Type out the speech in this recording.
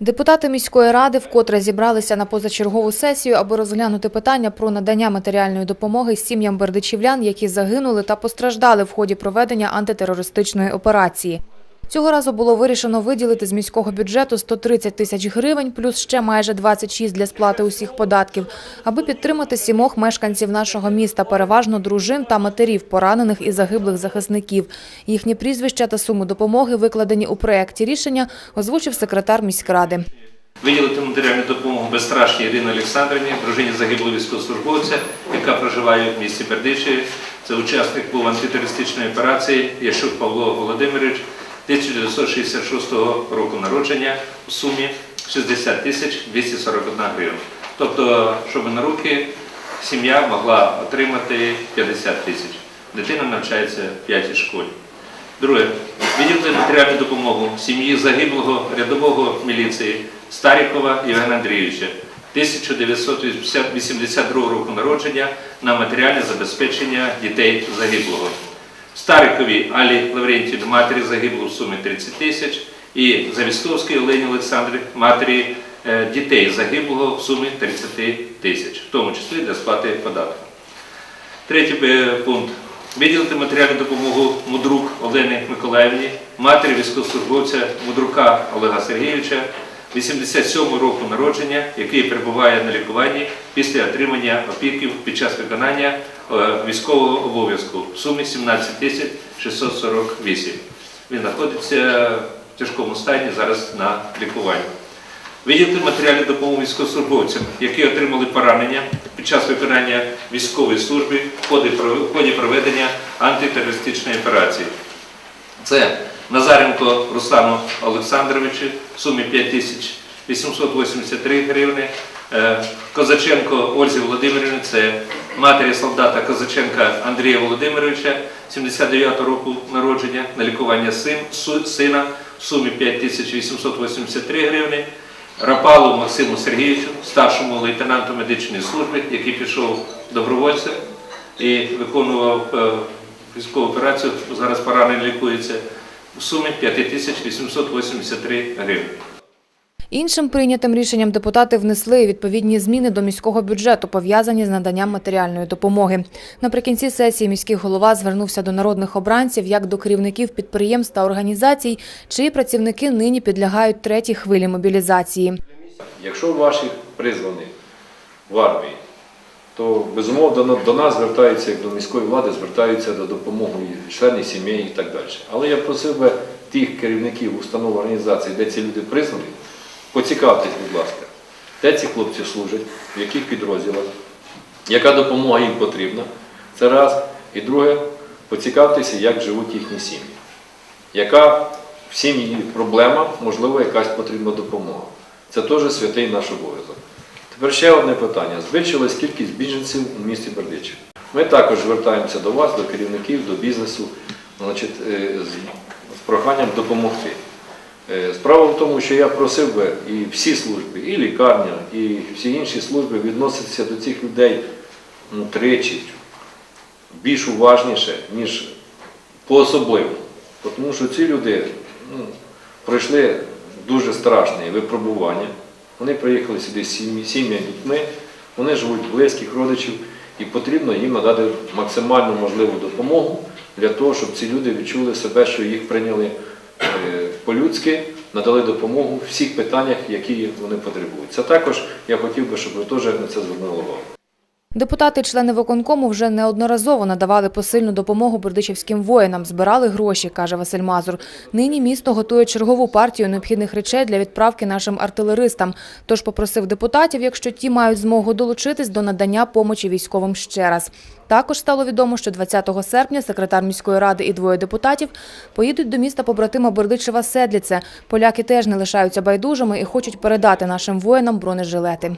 Депутати міської ради вкотре зібралися на позачергову сесію, аби розглянути питання про надання матеріальної допомоги сім'ям бердичівлян, які загинули та постраждали в ході проведення антитерористичної операції. Цього разу було вирішено виділити з міського бюджету 130 тисяч гривень, плюс ще майже 26 для сплати усіх податків, аби підтримати сімох мешканців нашого міста, переважно дружин та матерів, поранених і загиблих захисників. Їхні прізвища та суми допомоги, викладені у проєкті рішення, озвучив секретар міськради. Виділити матеріальну допомогу безстрашній Ірині Олександрівні, дружині загиблого військовослужбовця, яка проживає в місті Бердичеві. Це учасник був антитерористичної операції Яшук Павло Володимирович 1966 року народження у сумі 60 тисяч 241 гривень. Тобто, щоб на руки сім'я могла отримати 50 тисяч. Дитина навчається в п'ятій школі. Друге, виділити матеріальну допомогу сім'ї загиблого рядового міліції Старікова Євгена Андрійовича 1982 року народження на матеріальне забезпечення дітей загиблого. Старикові Алі Лаврентівні, матері загиблого в сумі 30 тисяч, і Завістовській Олені Олександрі, матері е, дітей загиблого в сумі 30 тисяч, в тому числі для сплати податку. Третій е, пункт. Виділити матеріальну допомогу Мудрук Олені Миколаївні, матері військовослужбовця Мудрука Олега Сергійовича, 87 року народження, який перебуває на лікуванні після отримання опіків під час виконання е, військового обов'язку в сумі 17 тисяч 648. Він знаходиться в тяжкому стані зараз на лікуванні. Виділити матеріальну допомогу військовослужбовцям, які отримали поранення під час виконання військової служби в ході проведення антитерористичної операції. Це Назаренко Руслану Олександровичу в сумі 5883 гривни, е, Козаченко Ользі Володимирівні, це матері солдата Козаченка Андрія Володимировича, 79 року народження, на лікування син, сина в сумі 5883 гривни. Рапалу Максиму Сергійовичу, старшому лейтенанту медичної служби, який пішов добровольцем і виконував е, військову операцію, зараз поранений лікується, у сумі 5883 гривні. Іншим прийнятим рішенням депутати внесли відповідні зміни до міського бюджету, пов'язані з наданням матеріальної допомоги. Наприкінці сесії міський голова звернувся до народних обранців як до керівників підприємств та організацій, чиї працівники нині підлягають третій хвилі мобілізації. Якщо ваші призвані в армії, то безумовно до, нас звертаються, як до міської влади, звертаються до допомоги членів сімей і так далі. Але я просив би тих керівників установ організацій, де ці люди призвані, поцікавтесь, будь ласка, де ці хлопці служать, в яких підрозділах, яка допомога їм потрібна. Це раз. І друге, поцікавтеся, як живуть їхні сім'ї. Яка в сім'ї проблема, можливо, якась потрібна допомога. Це теж святий наш обов'язок. Тепер ще одне питання. Збільшилась кількість біженців у місті Бердичів. Ми також звертаємося до вас, до керівників, до бізнесу, е, з, з проханням допомогти. Е, Справа в тому, що я просив би і всі служби, і лікарня, і всі інші служби відноситися до цих людей ну, тричі, більш уважніше, ніж по-особливому. Тому що ці люди ну, пройшли дуже страшне випробування. Вони приїхали сюди з сім'ями, дітьми, вони живуть близьких родичів, і потрібно їм надати максимально можливу допомогу для того, щоб ці люди відчули себе, що їх прийняли е, по-людськи, надали допомогу в всіх питаннях, які вони потребують. Це також я хотів би, щоб ви теж на це звернули увагу. Депутати, члени виконкому, вже неодноразово надавали посильну допомогу бердичівським воїнам, збирали гроші, каже Василь Мазур. Нині місто готує чергову партію необхідних речей для відправки нашим артилеристам. Тож попросив депутатів, якщо ті мають змогу долучитись до надання помочі військовим ще раз. Також стало відомо, що 20 серпня секретар міської ради і двоє депутатів поїдуть до міста побратима Бердичева Седліце. Поляки теж не лишаються байдужими і хочуть передати нашим воїнам бронежилети.